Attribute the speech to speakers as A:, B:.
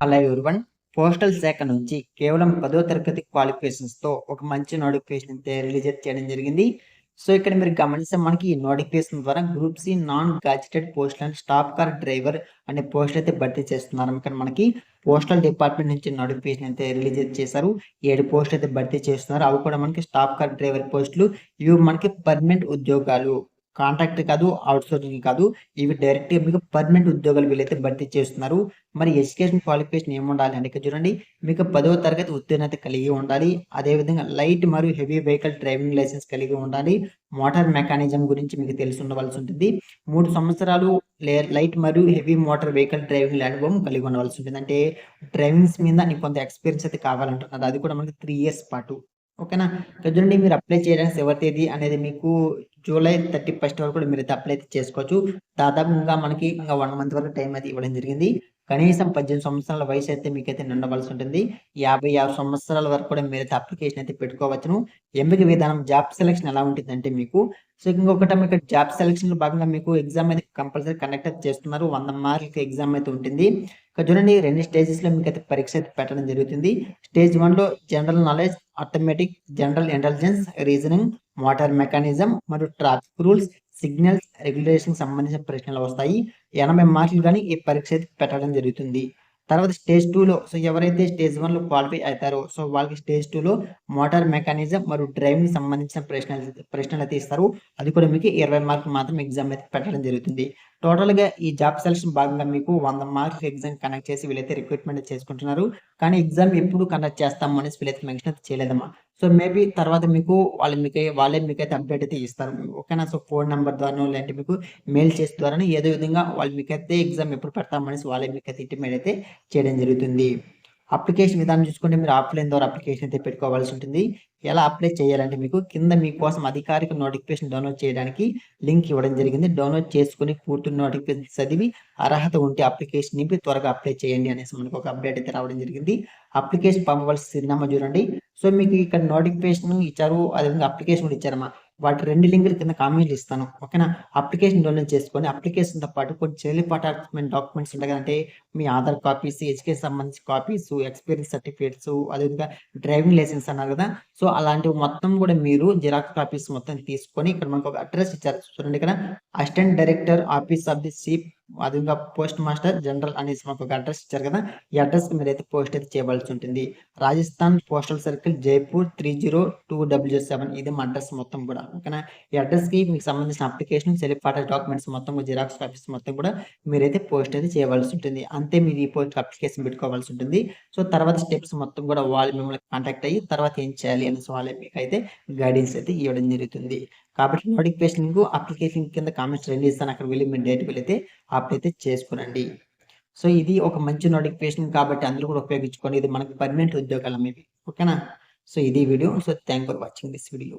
A: Hello everyone postal శాఖ నుంచి కేవలం పదో తరగతి క్వాలిఫికేషన్స్తో ఒక మంచి నోటిఫికేషన్ అయితే రిలీజ్ చేయడం జరిగింది. సో ఇక్కడ మీరు గమనిస్తే మనకి ఈ నోటిఫికేషన్ ద్వారా group C non graduated post and staff car driver అనే పోస్ట్ అయితే భర్తీ చేస్తున్నారు. ఇక్కడ మనకి పోస్టల్ డిపార్ట్మెంట్ నుంచి నోటిఫికేషన్ అయితే రిలీజ్ చేశారు. ఏడు పోస్ట్ అయితే భర్తీ చేస్తున్నారు. అవి కూడా మనకి స్టాఫ్ కార్ డ్రైవర్ పోస్టులు. ఇవి మనకి పర్మనెంట్ ఉద్యోగాలు. కాంట్రాక్ట్ కాదు అవుట్సోర్సింగ్ కాదు. ఇవి డైరెక్ట్గా మీకు పర్మనెంట్ ఉద్యోగాలు వీళ్ళైతే భర్తీ చేస్తున్నారు. మరి ఎడ్యుకేషన్ క్వాలిఫికేషన్ ఏముండాలి అంటే చూడండి. మీకు పదవ తరగతి ఉత్తీర్ణత కలిగి ఉండాలి. అదేవిధంగా లైట్ మరియు హెవీ వెహికల్ డ్రైవింగ్ లైసెన్స్ కలిగి ఉండాలి. మోటార్ మెకానిజం గురించి మీకు తెలిసి ఉండవలసి ఉంటుంది. మూడు సంవత్సరాలు లైట్ మరియు హెవీ మోటార్ వెహికల్ డ్రైవింగ్ అనుభవం కలిగి ఉండవలసి ఉంటుంది. అంటే డ్రైవింగ్స్ మీద నీకు కొంత ఎక్స్పీరియన్స్ అయితే కావాలంటున్నారు. అది కూడా మనకి త్రీ ఇయర్స్ పాటు. ఓకేనా? ఇక్కడ చూడండి మీరు అప్లై చేయడానికి ఎవరి తేదీ అనేది మీకు జూలై థర్టీ ఫస్ట్ వరకు కూడా మీరు అయితే అప్లై అయితే చేసుకోవచ్చు. దాదాపు ఇంకా మనకి ఇంకా వన్ మంత్ వరకు టైం అయితే ఇవ్వడం జరిగింది. కనీసం పద్దెనిమిది సంవత్సరాల వయసు అయితే మీకైతే నిండవలసి ఉంటుంది. యాభై ఆరు సంవత్సరాల వరకు కూడా మీరైతే అప్లికేషన్ అయితే పెట్టుకోవచ్చును. ఎంపిక విధానం జాబ్ సెలెక్షన్ ఎలా ఉంటుందంటే మీకు సో ఇంకొకటి మీకు జాబ్ సెలెక్షన్లో భాగంగా మీకు ఎగ్జామ్ అయితే కంపల్సరీ కండక్ట్ అయితే చేస్తున్నారు. వంద మార్కులకి ఎగ్జామ్ అయితే ఉంటుంది. ఇక్కడ చూడండి రెండు స్టేజెస్లో మీకు అయితే పరీక్ష అయితే పెట్టడం జరుగుతుంది. స్టేజ్ వన్లో general knowledge automatic general intelligence reasoning motor mechanism మరియు ట్రాఫిక్ రూల్స్ సిగ్నల్స్ రెగ్యులేషన్ సంబంధించిన ప్రశ్నలు వస్తాయి. ఎనభై మార్కులు కానీ ఈ పరీక్ష అయితే పెట్టడం జరుగుతుంది. తర్వాత స్టేజ్ టూలో సో ఎవరైతే స్టేజ్ వన్లో క్వాలిఫై అవుతారో సో వాళ్ళకి స్టేజ్ టూలో మోటార్ మెకానిజం మరియు డ్రైవింగ్ సంబంధించిన ప్రశ్నలు ప్రశ్నలు అయితే ఇస్తారు. అది కూడా మీకు ఇరవై మార్కులు మాత్రం ఎగ్జామ్ అయితే పెట్టడం జరుగుతుంది. టోటల్గా ఈ జాబ్ సెలక్షన్ భాగంగా మీకు వంద మార్క్స్ ఎగ్జామ్ కండక్ట్ చేసి వీళ్ళైతే రిక్రూట్మెంట్ చేసుకుంటున్నారు. కానీ ఎగ్జామ్ ఎప్పుడు కండక్ట్ చేస్తాము అనేసి వీళ్ళైతే మెన్షన్ అయితే చేయలేదమ్మా. సో మేబీ తర్వాత మీకు వాళ్ళు మీకు వాళ్ళే మీకైతే అప్డేట్ అయితే ఇస్తారు. ఓకేనా? సో ఫోన్ నెంబర్ ద్వారా లేదంటే మీకు మెయిల్ చేసే ద్వారా ఏదో విధంగా వాళ్ళు మీకైతే ఎగ్జామ్ ఎప్పుడు పెడతామనేసి వాళ్ళే మీకైతే ఇంటిమేట్ అయితే చేయడం జరుగుతుంది. అప్లికేషన్ విధానం చూసుకుంటే మీరు ఆఫ్లైన్ ద్వారా అప్లికేషన్ అయితే పెట్టుకోవాల్సి ఉంటుంది. ఎలా అప్లై చేయాలంటే మీకు కింద మీకోసం అధికారిక నోటిఫికేషన్ డౌన్లోడ్ చేయడానికి లింక్ ఇవ్వడం జరిగింది. డౌన్లోడ్ చేసుకుని పూర్తి నోటిఫికేషన్ చదివి అర్హత ఉంటే అప్లికేషన్ నింపి త్వరగా అప్లై చేయండి అనేసి మనకు ఒక అప్డేట్ అయితే రావడం జరిగింది. అప్లికేషన్ పంపవలసిన చిరునామా చూడండి. సో మీకు ఇక్కడ నోటిఫికేషన్ ఇచ్చారు. అదేవిధంగా అప్లికేషన్ కూడా ఇచ్చారమ్మా. వాటి రెండు లింకులు కింద కామెంట్లు ఇస్తాను. ఓకేనా? అప్లికేషన్ డౌన్లోడ్ చేసుకొని అప్లికేషన్తో పాటు కొన్ని చెల్లిపాటు డాక్యుమెంట్స్ ఉంటాయి అంటే మీ ఆధార్ కాపీస్ ఎడ్యుకేషన్ సంబంధించిన కాపీస్ ఎక్స్పీరియన్స్ సర్టిఫికేట్స్ అదేవిధంగా డ్రైవింగ్ లైసెన్స్ అన్నారు కదా. సో అలాంటివి మొత్తం కూడా మీరు జిరాక్స్ కాపీస్ మొత్తం తీసుకొని ఇక్కడ మనకు ఒక అడ్రస్ ఇచ్చారు. చూడండి ఇక్కడ assistant director office of the chief అదేవిధంగా పోస్ట్ మాస్టర్ జనరల్ అనేసి మాకు ఒక అడ్రస్ ఇచ్చారు కదా. ఈ అడ్రస్ మీరు అయితే పోస్ట్ అయితే చేయవలసి ఉంటుంది. Rajasthan postal circle Jaipur three zero two W seven ఇది మా అడ్రస్ మొత్తం కూడా. ఓకేనా? ఈ అడ్రస్కి మీకు సంబంధించిన అప్లికేషన్ సెల్ఫ్ ఫాటర్ డాక్యుమెంట్స్ మొత్తం జిరాక్స్ కాపీస్ మొత్తం కూడా మీరైతే పోస్ట్ అయితే చేయవలసి ఉంటుంది. అంతే మీరు ఈ పోస్ట్ అప్లికేషన్ పెట్టుకోవాల్సి ఉంటుంది. సో తర్వాత స్టెప్స్ మొత్తం కూడా వాళ్ళు మిమ్మల్ని కాంటాక్ట్ అయ్యి తర్వాత ఏం చేయాలి అనేసి వాళ్ళే మీకు అయితే గైడెన్స్ అయితే ఇవ్వడం జరుగుతుంది. కాబట్టి నోటిఫికేషన్ అప్లికేషన్ కింద కామెంట్స్ రెండు ఇస్తాను అక్కడ వెళ్ళి మీరు డేట్ వెళ్ళితే అప్లై అయితే చేసుకునండి. సో ఇది ఒక మంచి నోటిఫికేషన్ కాబట్టి అందరూ కూడా ఉపయోగించుకోండి. ఇది మనకి పర్మనెంట్ ఉద్యోగాలు మేబీ ఓకేనా సో ఇది video so thank for watching this video